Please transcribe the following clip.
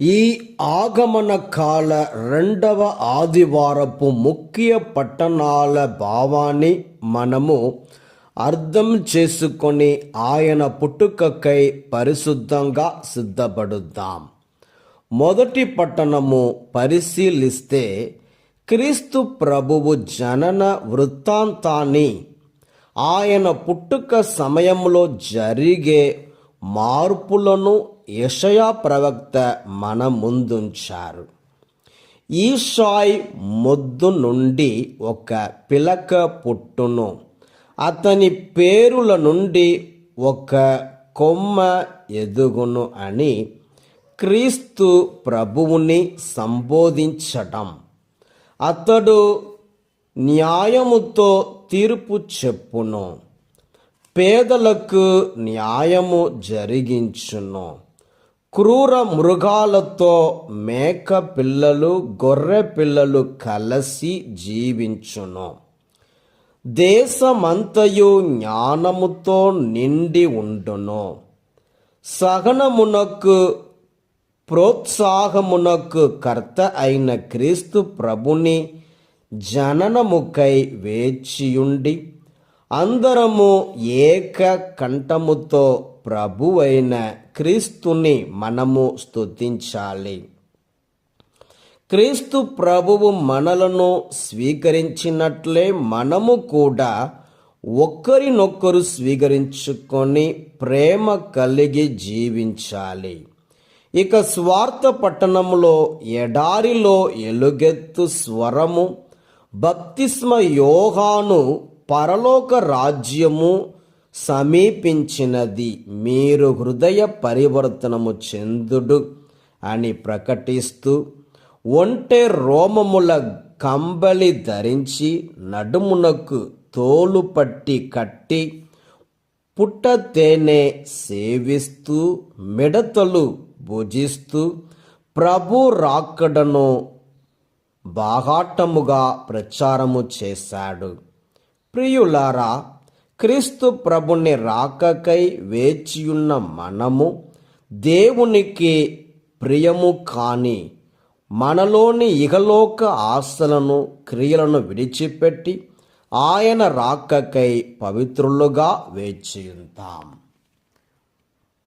ఈ ఆగమన కాల రెండవ ఆదివారపు ముఖ్య పట్టణాల భావాన్ని మనము అర్థం చేసుకొని ఆయన పుట్టుకకై పరిశుద్ధంగా సిద్ధపడుద్దాం. మొదటి పట్టణము పరిశీలిస్తే క్రీస్తు ప్రభువు జనన వృత్తాంతాన్ని ఆయన పుట్టుక సమయంలో జరిగే మార్పులను యషయా ప్రవక్త మన ముందుంచారు ఈషాయ్ మొద్దు నుండి ఒక పిలక పుట్టును. అతని పేరుల నుండి ఒక కొమ్మ ఎదుగును అని క్రీస్తు ప్రభువుని సంబోధించటం. అతడు న్యాయముతో తీర్పు చెప్పును. పేదలకు న్యాయము జరిగించును. క్రూర మృగాలతో మేక పిల్లలు గొర్రె పిల్లలు కలిసి జీవించును. దేశమంతయు జ్ఞానముతో నిండి ఉండును. సహనమునకు ప్రోత్సాహమునకు కర్త అయిన క్రీస్తు ప్రభుని జననముకై వేచియుండి అందరము ఏక కంఠముతో ప్రభువైన క్రీస్తుని మనము స్తుతించాలి. క్రీస్తు ప్రభువు మనలను స్వీకరించినట్లే మనము కూడా ఒకరినొకరు స్వీకరించుకొని ప్రేమ కలిగి జీవించాలి. ఇక స్వార్థ పట్టణంలో ఎడారిలో ఎలుగెత్తు స్వరము బప్తిస్మ యోగాను పరలోక రాజ్యము సమీపించినది. మీరు హృదయ పరివర్తనము చెందుడు అని ప్రకటిస్తూ ఒంటె రోమముల కంబలి ధరించి నడుమునకు తోలు పట్టి కట్టి పుట్ట తేనె సేవిస్తూ మిడతలు భుజిస్తూ ప్రభు రాకడను బాహాటముగా ప్రచారము చేశాడు. ప్రియులారా క్రీస్తు ప్రభుని రాకకై వేచియున్న మనము దేవునికి ప్రియము కాని మనలోని ఇహలోక ఆశలను క్రియలను విడిచిపెట్టి ఆయన రాకకై పవిత్రులుగా వేచియుంటాం.